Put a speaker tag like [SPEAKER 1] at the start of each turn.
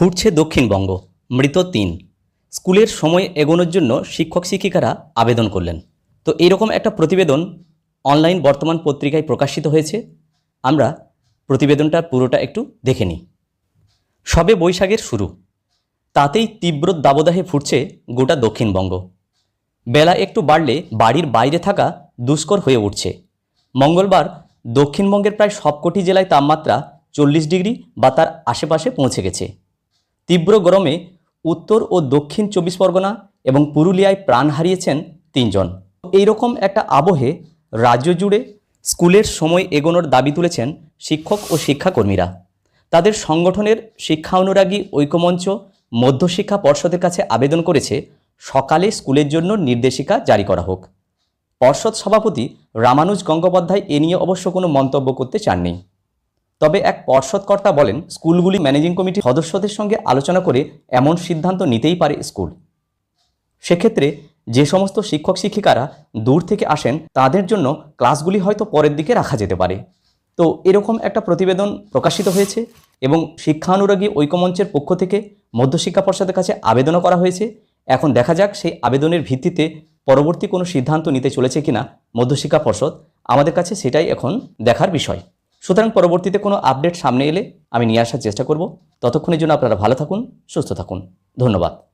[SPEAKER 1] ফুটছে দক্ষিণবঙ্গ। মৃত তিন। স্কুলের সময় এগোনোর জন্য শিক্ষক শিক্ষিকারা আবেদন করলেন। তো এইরকম একটা প্রতিবেদন অনলাইন বর্তমান পত্রিকায় প্রকাশিত হয়েছে। আমরা প্রতিবেদনটা পুরোটা একটু দেখে নিই। সবে বৈশাখের শুরু। তাতেই তীব্র দাবদাহে ফুটছে গোটা দক্ষিণবঙ্গ। বেলা একটু বাড়লে বাড়ির বাইরে থাকা দুষ্কর হয়ে উঠছে। মঙ্গলবার দক্ষিণবঙ্গের প্রায় সবকটি জেলায় তাপমাত্রা চল্লিশ ডিগ্রি বা তার আশেপাশে পৌঁছে গেছে। তীব্র গরমে উত্তর ও দক্ষিণ চব্বিশ পরগনা এবং পুরুলিয়ায় প্রাণ হারিয়েছেন তিনজন। এইরকম একটা আবহে রাজ্য জুড়ে স্কুলের সময় এগোনোর দাবি তুলেছেন শিক্ষক ও শিক্ষাকর্মীরা। তাদের সংগঠনের শিক্ষা অনুরাগী ঐক্যমঞ্চ মধ্যশিক্ষা পর্ষদের কাছে আবেদন করেছে, সকালে স্কুলের জন্য নির্দেশিকা জারি করা হোক। পর্ষদ সভাপতি রামানুজ গঙ্গোপাধ্যায় এ নিয়ে অবশ্য কোনো মন্তব্য করতে চাননি। তবে এক পর্ষদকর্তা বলেন, স্কুলগুলি ম্যানেজিং কমিটির সদস্যদের সঙ্গে আলোচনা করে এমন সিদ্ধান্ত নিতেই পারে স্কুল। সেক্ষেত্রে যে সমস্ত শিক্ষক শিক্ষিকারা দূর থেকে আসেন, তাদের জন্য ক্লাসগুলি হয়তো পরের দিকে রাখা যেতে পারে। তো এরকম একটা প্রতিবেদন প্রকাশিত হয়েছে এবং শিক্ষানুরাগী ঐক্যমঞ্চের পক্ষ থেকে মধ্যশিক্ষা পর্ষদের কাছে আবেদনও করা হয়েছে। এখন দেখা যাক সেই আবেদনের ভিত্তিতে পরবর্তী কোনো সিদ্ধান্ত নিতে চলেছে কিনা মধ্যশিক্ষা পর্ষদ। আমাদের কাছে সেটাই এখন দেখার বিষয়। সুতরাং পরবর্তীতে কোনো আপডেট সামনে এলে আমি নিয়ে আসার চেষ্টা করব। ততক্ষণের জন্য আপনারা ভালো থাকুন, সুস্থ থাকুন। ধন্যবাদ।